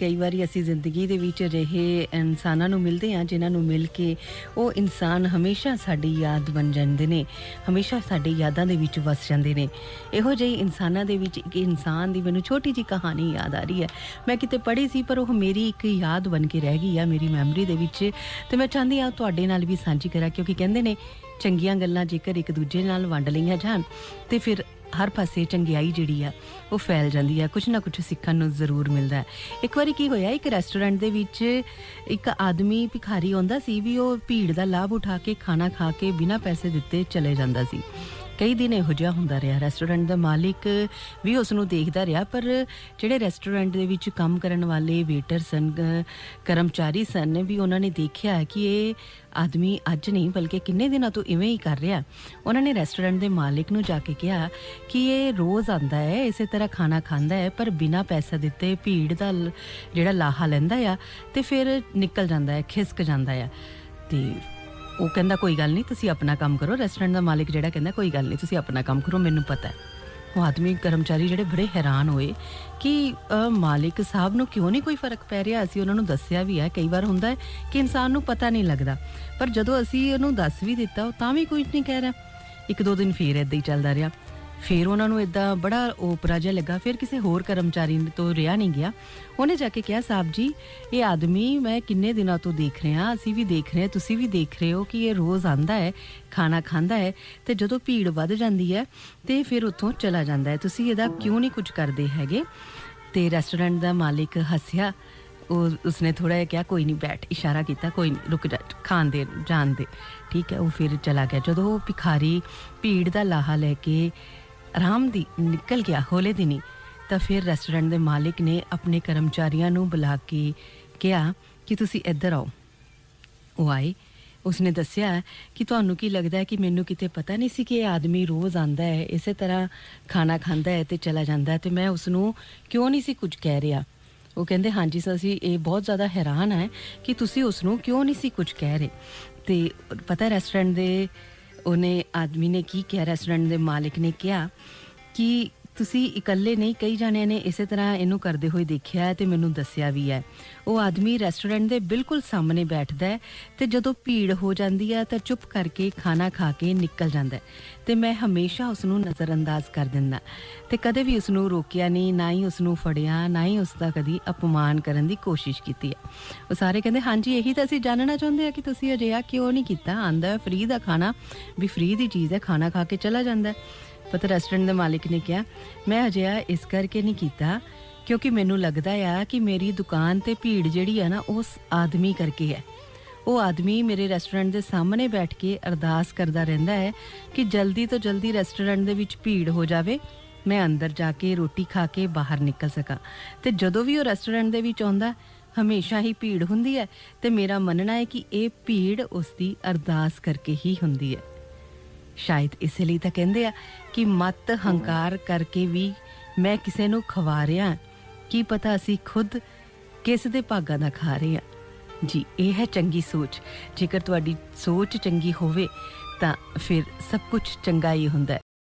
ਕਈ ਵਾਰੀ ਅਸੀਂ ਜ਼ਿੰਦਗੀ ਦੇ ਵਿੱਚ ਅਜਿਹੇ ਇਨਸਾਨਾਂ ਨੂੰ ਮਿਲਦੇ ਹਾਂ ਜਿਨ੍ਹਾਂ ਨੂੰ ਮਿਲ ਕੇ ਉਹ ਇਨਸਾਨ ਹਮੇਸ਼ਾ ਸਾਡੀ ਯਾਦ ਬਣ ਜਾਂਦੇ ਨੇ, ਹਮੇਸ਼ਾ ਸਾਡੀ ਯਾਦਾਂ ਦੇ ਵਿੱਚ ਵਸ ਜਾਂਦੇ ਨੇ। ਇਹੋ ਜਿਹੇ ਇਨਸਾਨਾਂ ਦੇ ਵਿੱਚ ਇੱਕ ਇਨਸਾਨ ਦੀ ਮੈਨੂੰ ਛੋਟੀ ਜੀ ਕਹਾਣੀ ਯਾਦ ਆ ਰਹੀ ਹੈ। ਮੈਂ ਕਿਤੇ ਪੜ੍ਹੀ ਸੀ ਪਰ ਉਹ ਮੇਰੀ ਇੱਕ ਯਾਦ ਬਣ ਕੇ ਰਹਿ ਗਈ ਆ ਮੇਰੀ ਮੈਮਰੀ ਦੇ ਵਿੱਚ ਤੇ ਮੈਂ ਚਾਹੁੰਦੀ ਆ ਤੁਹਾਡੇ ਨਾਲ ਵੀ ਸਾਂਝੀ ਕਰਾਂ ਕਿਉਂਕਿ ਕਹਿੰਦੇ ਨੇ, ਚੰਗੀਆਂ ਗੱਲਾਂ ਜੇਕਰ ਇੱਕ ਦੂਜੇ ਨਾਲ ਵੰਡ ਲਈਆਂ ਜਾਣ ਤੇ ਫਿਰ ਹਰ ਪਾਸੇ ਚੰਗਿਆਈ ਜਿਹੜੀ ਆ, ਉਹ ਫੈਲ ਜਾਂਦੀ ਆ। ਕੁਝ ਨਾ ਕੁਝ ਸਿੱਖਣ ਨੂੰ ਜ਼ਰੂਰ ਮਿਲਦਾ ਹੈ। ਇੱਕ ਵਾਰੀ ਕੀ ਹੋਇਆ, ਇੱਕ ਰੈਸਟੋਰੈਂਟ ਦੇ ਵਿੱਚ ਇੱਕ ਆਦਮੀ ਭਿਖਾਰੀ ਆਉਂਦਾ ਸੀ ਵੀ ਉਹ ਭੀੜ ਦਾ ਲਾਭ ਉਠਾ ਕੇ, ਖਾਣਾ ਖਾ ਕੇ ਬਿਨਾਂ ਪੈਸੇ ਦਿੱਤੇ ਚਲੇ ਜਾਂਦਾ ਸੀ। ਕਈ ਦਿਨ ਇਹੋ ਜਿਹਾ ਹੁੰਦਾ ਰਿਹਾ। ਰੈਸਟੋਰੈਂਟ ਦਾ ਮਾਲਿਕ ਵੀ ਉਸ ਨੂੰ ਦੇਖਦਾ ਰਿਹਾ, ਪਰ ਜਿਹੜੇ ਰੈਸਟੋਰੈਂਟ ਦੇ ਵਿੱਚ ਕੰਮ ਕਰਨ ਵਾਲੇ ਵੇਟਰ ਸਨ ਕਰਮਚਾਰੀ ਸਨ, ਵੀ ਉਹਨਾਂ ਨੇ ਦੇਖਿਆ ਕਿ ਇਹ ਆਦਮੀ ਅੱਜ ਨਹੀਂ, ਬਲਕਿ ਕਿੰਨੇ ਦਿਨਾਂ ਤੋਂ ਇਵੇਂ ਹੀ ਕਰ ਰਿਹਾ। ਉਹਨਾਂ ਨੇ ਰੈਸਟੋਰੈਂਟ ਦੇ ਮਾਲਿਕ ਨੂੰ ਜਾ ਕੇ ਕਿਹਾ ਕਿ ਇਹ ਰੋਜ਼ ਆਂਦਾ ਹੈ, ਇਸੇ ਤਰ੍ਹਾਂ ਖਾਣਾ ਖਾਂਦਾ ਹੈ, ਪਰ ਬਿਨਾਂ ਪੈਸਾ ਦਿੱਤੇ ਭੀੜ ਦਾ ਜਿਹੜਾ ਲਾਹਾ ਲੈਂਦਾ ਆ, ਤੇ ਫਿਰ ਨਿਕਲ ਜਾਂਦਾ ਹੈ, ਖਿਸਕ ਜਾਂਦਾ ਆ। ਤੇ ਉਹ ਕਹਿੰਦਾ, ਕੋਈ ਗੱਲ ਨਹੀਂ, ਤੁਸੀਂ ਆਪਣਾ ਕੰਮ ਕਰੋ ਰੈਸਟੋਰੈਂਟ ਦਾ ਮਾਲਿਕ ਜਿਹੜਾ ਕਹਿੰਦਾ, ਕੋਈ ਗੱਲ ਨਹੀਂ, ਤੁਸੀਂ ਆਪਣਾ ਕੰਮ ਕਰੋ, ਮੈਨੂੰ ਪਤਾ ਹੈ। ਉਹ ਆਦਮੀ ਕਰਮਚਾਰੀ ਜਿਹੜੇ ਬੜੇ ਹੈਰਾਨ ਹੋਏ ਕਿ ਮਾਲਿਕ ਸਾਹਿਬ ਨੂੰ ਕਿਉਂ ਨਹੀਂ ਕੋਈ ਫ਼ਰਕ ਪੈ ਰਿਹਾ? ਅਸੀਂ ਉਹਨਾਂ ਨੂੰ ਦੱਸਿਆ ਵੀ ਹੈ, ਕਈ ਵਾਰ ਹੁੰਦਾ ਹੈ ਕਿ ਇਨਸਾਨ ਨੂੰ ਪਤਾ ਨਹੀਂ ਲੱਗਦਾ। ਪਰ ਜਦੋਂ ਅਸੀਂ ਉਹਨੂੰ ਦੱਸ ਵੀ ਦਿੱਤਾ, ਉਹ ਤਾਂ ਵੀ ਕੁਝ ਨਹੀਂ ਕਹਿ ਰਿਹਾ। ਇੱਕ ਦੋ ਦਿਨ ਫੇਰ ਇਦਾਂ ਹੀ ਚੱਲਦਾ ਰਿਹਾ। ਫਿਰ ਉਹਨਾਂ ਨੂੰ ਇਦਾਂ ਬੜਾ ਓਪਰਾ ਜਿਹਾ ਲੱਗਾ, ਫਿਰ ਕਿਸੇ ਹੋਰ ਕਰਮਚਾਰੀ ਤੋਂ ਰਿਹਾ ਨਹੀਂ ਗਿਆ। ਉਹਨੇ ਜਾ ਕੇ ਕਿਹਾ ਸਾਹਿਬ ਜੀ, ਇਹ ਆਦਮੀ ਮੈਂ ਕਿੰਨੇ ਦਿਨਾਂ ਤੋਂ ਦੇਖ ਰਿਹਾ, ਅਸੀਂ ਵੀ ਦੇਖ ਰਹੇ ਹਾਂ ਤੁਸੀਂ ਵੀ ਦੇਖ ਰਹੇ ਹੋ ਕਿ ਇਹ ਰੋਜ਼ ਆਂਦਾ ਹੈ, ਖਾਣਾ ਖਾਂਦਾ ਹੈ ਤੇ ਜਦੋਂ ਭੀੜ ਵੱਧ ਜਾਂਦੀ ਹੈ ਤੇ ਫਿਰ ਉੱਥੋਂ ਚਲਾ ਜਾਂਦਾ ਹੈ। ਤੁਸੀਂ ਇਹਦਾ ਕਿਉਂ ਨਹੀਂ ਕੁਝ ਕਰਦੇ ਹੈਗੇ? ਤੇ ਰੈਸਟੋਰੈਂਟ ਦਾ ਮਾਲਿਕ ਹੱਸਿਆ। ਉਹ ਉਸਨੇ ਥੋੜਾ ਜਿਹਾ ਕਿਹਾ, ਕੋਈ ਨਹੀਂ, ਬੈਠ, ਇਸ਼ਾਰਾ ਕੀਤਾ, ਕੋਈ ਨਹੀਂ, ਰੁਕ ਜਾ, ਖਾਣ ਦੇ, ਜਾਣ ਦੇ। ਠੀਕ ਹੈ, ਉਹ ਫਿਰ ਚਲਾ ਗਿਆ। ਜਦੋਂ ਉਹ ਭਿਖਾਰੀ, ਭੀੜ ਦਾ ਲਾਹਾ ਲੈ ਕੇ ਆਰਾਮ ਦੀ ਨਿਕਲ ਗਿਆ ਹੌਲੇ ਦਿਨੀ, ਤਾਂ ਫਿਰ ਰੈਸਟੋਰੈਂਟ ਦੇ ਮਾਲਿਕ ਨੇ ਆਪਣੇ ਕਰਮਚਾਰੀਆਂ ਨੂੰ ਬੁਲਾ ਕੇ ਕਿਹਾ ਕਿ ਤੁਸੀਂ ਇੱਧਰ ਆਓ। ਉਹ ਆਏ। ਉਸਨੇ ਦੱਸਿਆ ਕਿ ਤੁਹਾਨੂੰ ਕੀ ਲੱਗਦਾ ਹੈ ਕਿ ਮੈਨੂੰ ਕਿਤੇ ਪਤਾ ਨਹੀਂ ਸੀ ਕਿ ਇਹ ਆਦਮੀ ਰੋਜ਼ ਆਂਦਾ ਹੈ, ਇਸੇ ਤਰ੍ਹਾਂ ਖਾਣਾ ਖਾਂਦਾ ਹੈ ਤੇ ਚਲਾ ਜਾਂਦਾ ਹੈ ਤੇ ਮੈਂ ਉਸ ਨੂੰ ਕਿਉਂ ਨਹੀਂ ਸੀ ਕੁਝ ਕਹਿ ਰਿਹਾ? ਉਹ ਕਹਿੰਦੇ, ਹਾਂਜੀ ਸਰ, ਅਸੀਂ ਇਹ ਬਹੁਤ ਜ਼ਿਆਦਾ ਹੈਰਾਨ ਹੈ ਕਿ ਤੁਸੀਂ ਉਸ ਨੂੰ ਕਿਉਂ ਨਹੀਂ ਸੀ ਕੁਝ ਕਹਿ ਰਹੇ? ਤੇ ਪਤਾ ਰੈਸਟੋਰੈਂਟ ਦੇ ਉਹਨੇ ਆਦਮੀ ਨੇ ਕੀ ਕਿਹਾ ਰੈਸਟੋਰੈਂਟ ਦੇ ਮਾਲਿਕ ਨੇ ਕਿਹਾ ਕਿ ਤੁਸੀਂ ਇਕੱਲੇ ਨਹੀਂ, ਕਈ ਜਾਣਿਆਂ ਨੇ ਇਸੇ ਤਰ੍ਹਾਂ ਇਹਨੂੰ ਕਰਦੇ ਹੋਏ ਦੇਖਿਆ ਹੈ ਤੇ ਮੈਨੂੰ ਦੱਸਿਆ ਵੀ ਹੈ। ਉਹ ਆਦਮੀ ਰੈਸਟੋਰੈਂਟ ਦੇ ਬਿਲਕੁਲ ਸਾਹਮਣੇ ਬੈਠਦਾ ਹੈ ਤੇ ਜਦੋਂ ਭੀੜ ਹੋ ਜਾਂਦੀ ਹੈ ਤਾਂ ਚੁੱਪ ਕਰਕੇ ਖਾਣਾ ਖਾ ਕੇ ਨਿਕਲ ਜਾਂਦਾ ਹੈ ਤੇ ਮੈਂ ਹਮੇਸ਼ਾ ਉਸ ਨੂੰ ਨਜ਼ਰਅੰਦਾਜ਼ ਕਰ ਦਿੰਦਾ ਤੇ ਕਦੇ ਵੀ ਉਸ ਨੂੰ ਰੋਕਿਆ ਨਹੀਂ, ਨਾ ਹੀ ਉਸ ਨੂੰ ਫੜਿਆ, ਨਾ ਹੀ ਉਸ ਦਾ ਕਦੀ ਅਪਮਾਨ ਕਰਨ ਦੀ ਕੋਸ਼ਿਸ਼ ਕੀਤੀ ਹੈ। ਉਹ ਸਾਰੇ ਕਹਿੰਦੇ, ਹਾਂਜੀ, ਇਹੀ ਤਾਂ ਅਸੀਂ ਜਾਣਨਾ ਚਾਹੁੰਦੇ ਆ ਕਿ ਤੁਸੀਂ ਅਜਿਹਾ ਕਿਉਂ ਨਹੀਂ ਕੀਤਾ? ਆਂਦਾ ਫ੍ਰੀ ਦਾ ਖਾਣਾ, ਵੀ ਫ੍ਰੀ ਦੀ ਚੀਜ਼ ਹੈ, ਖਾਣਾ ਖਾ ਕੇ ਚਲਾ ਜਾਂਦਾ ਹੈ। ਪਤਾ ਰੈਸਟੋਰੈਂਟ ਦੇ ਮਾਲਿਕ ਨੇ ਕਿਹਾ, ਮੈਂ ਅਜਿਹਾ ਇਸ ਕਰਕੇ ਨਹੀਂ ਕੀਤਾ, ਕਿਉਂਕਿ ਮੈਨੂੰ ਲੱਗਦਾ ਆ ਕਿ ਮੇਰੀ ਦੁਕਾਨ ਤੇ ਭੀੜ ਜਿਹੜੀ ਆ ਨਾ ਉਸ ਆਦਮੀ ਕਰਕੇ ਹੈ। ਉਹ ਆਦਮੀ ਮੇਰੇ ਰੈਸਟੋਰੈਂਟ ਦੇ ਸਾਹਮਣੇ ਬੈਠ ਕੇ ਅਰਦਾਸ ਕਰਦਾ ਰਹਿੰਦਾ ਹੈ ਕਿ ਜਲਦੀ ਤੋਂ ਜਲਦੀ ਰੈਸਟੋਰੈਂਟ ਦੇ ਵਿੱਚ ਭੀੜ ਹੋ ਜਾਵੇ, ਮੈਂ ਅੰਦਰ ਜਾ ਕੇ ਰੋਟੀ ਖਾ ਕੇ ਬਾਹਰ ਨਿਕਲ ਸਕਾਂ। ਤੇ ਜਦੋਂ ਵੀ ਉਹ ਰੈਸਟੋਰੈਂਟ ਦੇ ਵਿੱਚ ਆਉਂਦਾ, ਹਮੇਸ਼ਾ ਹੀ ਭੀੜ ਹੁੰਦੀ ਹੈ ਤੇ ਮੇਰਾ ਮੰਨਣਾ ਹੈ ਕਿ ਇਹ ਭੀੜ ਉਸ ਦੀ ਅਰਦਾਸ ਕਰਕੇ ਹੀ ਹੁੰਦੀ ਹੈ। ਸ਼ਾਇਦ ਇਸੇ ਲਈ ਤਾਂ ਕਹਿੰਦੇ ਆ ਕਿ ਮਤ ਹੰਕਾਰ ਕਰਕੇ ਵੀ ਮੈਂ ਕਿਸੇ ਨੂੰ ਖਵਾ ਰਿਹਾ। ਕੀ ਪਤਾ ਅਸੀਂ ਖੁਦ ਕਿਸ ਦੇ ਭਾਗਾਂ ਦਾ ਖਾ ਰਹੇ ਹਾਂ? ਜੀ, ਇਹ ਹੈ ਚੰਗੀ ਸੋਚ। ਜੇਕਰ ਤੁਹਾਡੀ ਸੋਚ ਚੰਗੀ ਹੋਵੇ ਤਾਂ ਫਿਰ ਸਭ ਕੁਝ ਚੰਗਾ ਹੀ ਹੁੰਦਾ ਹੈ।